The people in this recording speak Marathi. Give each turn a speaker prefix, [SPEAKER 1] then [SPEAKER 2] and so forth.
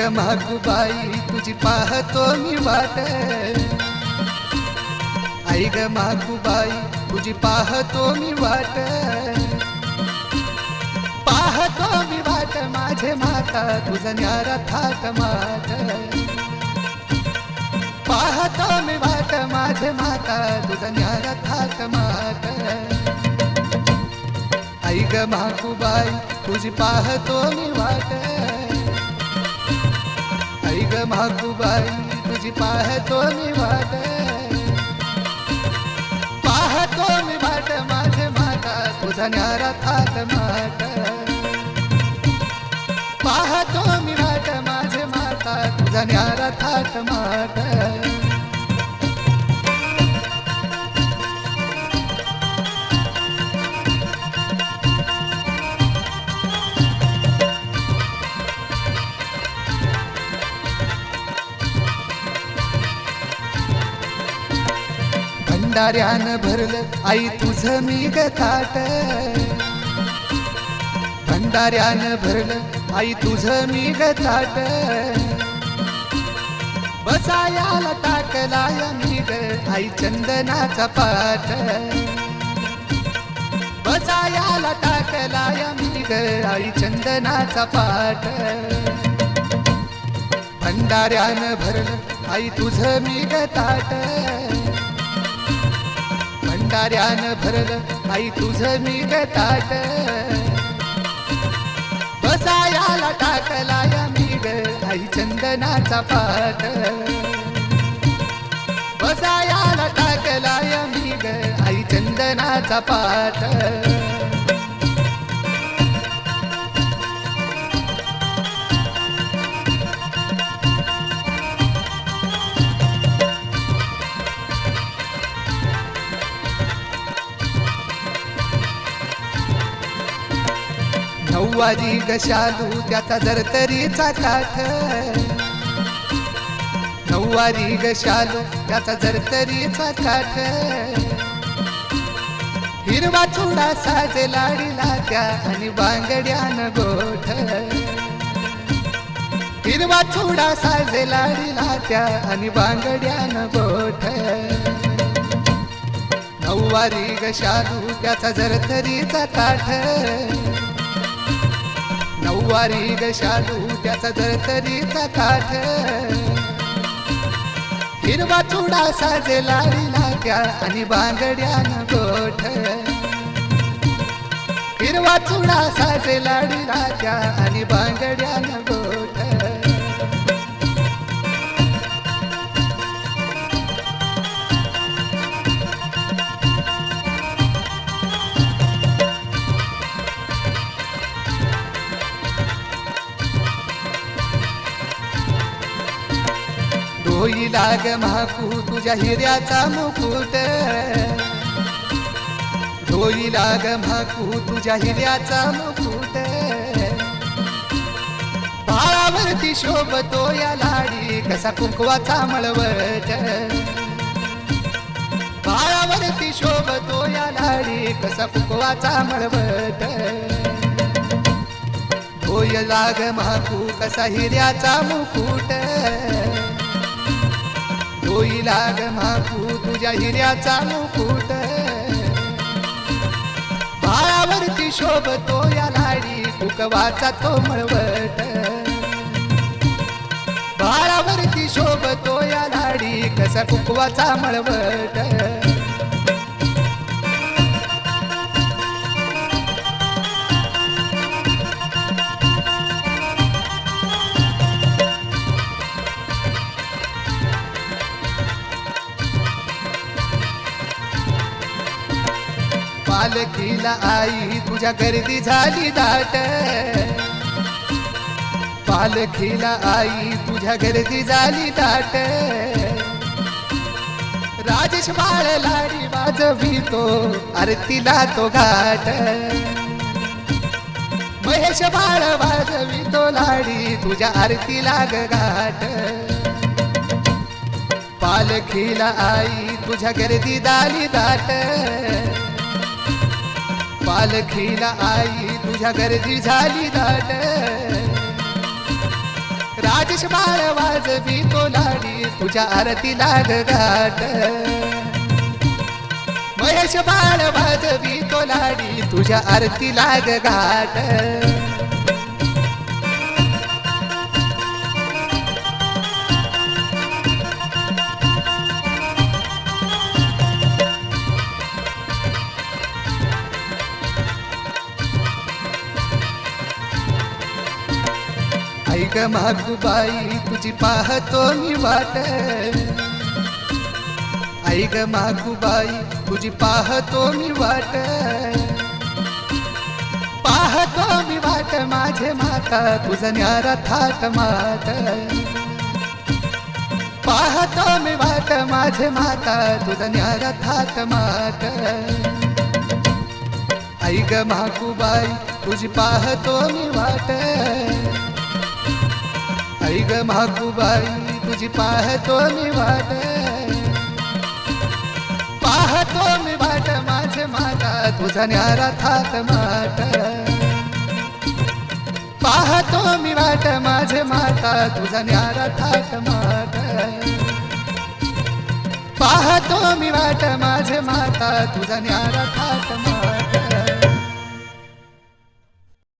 [SPEAKER 1] ग मागूबाई तुझी पाहतो मी वाट. आई ग मागूबाई तुझी पाहतो मी वाट. पाहतो मी वाट माझे माता तुझा न्यारा थाट माट पाहतो मी वाट माझे माता तुझा न्यारा थाट माट आई ग मागूबाई तुझी पाहतो मी वाट. आई ग मागूबाई तुझी पाहतो मी वाट. पाहतो मी वाट माझे माता तुझा न्यारा थाट माट. पाहतो मी वाट माझे माता तुझा न्यारा थाट माट. भंडाऱ्यानं भरलं आई तुझं मी ग ताट भंडाऱ्यानं भरलं आई तुझं मी ग ताट बसायाला टाकलाय मी ग आई चंदनाचा पाठ. बसायाला टाकलाय मी ग आई चंदनाचा पाठ. भंडाऱ्यानं भरलं आई तुझं मी ग ताट भंडाऱ्यानं भरलं आई तुझं मी ग ताट टाकला या मी ग आई चंदनाचा पाठ. बसायाला या मी ग आई चंदनाचा पाठ. नऊवारी गशालू त्याचा जरतरीचा काठ. नऊवारी गशालू त्याचा जरतरीचा काठ. हिरवा चुडा साजे लाडीला त्या आणि बांगड्यान गोठ. हिरवा चुडा साजे लाडीला त्या आणि बांगड्यान गोठ. नऊवारी गशालू त्याचा जरतरीचा काठ. नऊवारी ग त्याचा जरतरीचा काठ हिरवा चुडा साजे लाडीला त्या आणि बांगड्यान गोठ. हिरवा चुडा साजे लाडीला त्या आणि बांगड्यान गोठ. होई लाग महाकू तुझ्या हिऱ्याचा मुकुट. होई लाग महाकू तुझ्या हिऱ्याचा मुकुट. बाळावरती शोभतो या लाडी कसा कुंकवाचा मळवट. बाळावरती शोभतो या लाडी कसा कुंकवाचा मळवट. होय लाग महाकू कसा हिऱ्याचा मुकुट. होई लाग माकू तुझ्या हिऱ्याचा मुकुट. बाळावरती शोभतो या लाडी कुकवाचा तो मळवट. बाळावरती शोभतो या लाडी कसा कुकवाचा मळवट. पालखीला आई तुझ्या गर्दी झाली दाट. पालखीला आई तुझ्या गर्दी झाली दाट. राजेश बाळ लाडी वाजवितो आरतीला तो घाट. महेश बाळ वाजवितो लाडी तुझ्या आरतीला लाग घाट. पालखीला आई तुझ्या गर्दी दाली दाट. पालखीला आई तुझ्या गर्दी झाली दाट. राजेश बाळ वाजवी तो लाडी तुझ्या आरती लाग घाट. महेश बाळ वाजवी तो लाडी तुझ्या आरती लाग घाट. ऐक मागूबाई तुझी पाहतो मी वाट. ग मागूबाई तुझी पाहतो मी वाट. पाहतो मी वाट माझे माता तुझा न्यारा थाट मात. पाहतो मी वाट माझे माता तुझा न्यारा थाट मात. ग मागूबाई तुझी पाहतो मी वाट. ऐक मागूबाई तुझी पाहतो मी वाट. पाहतो मी वाट माझे माता तुझा न्यारा थाट माट. पाहतो मी वाट माझे माता तुझा न्यारा थाट माट. पाहतो मी वाट माझे माता तुझा न्यारा थाट माट.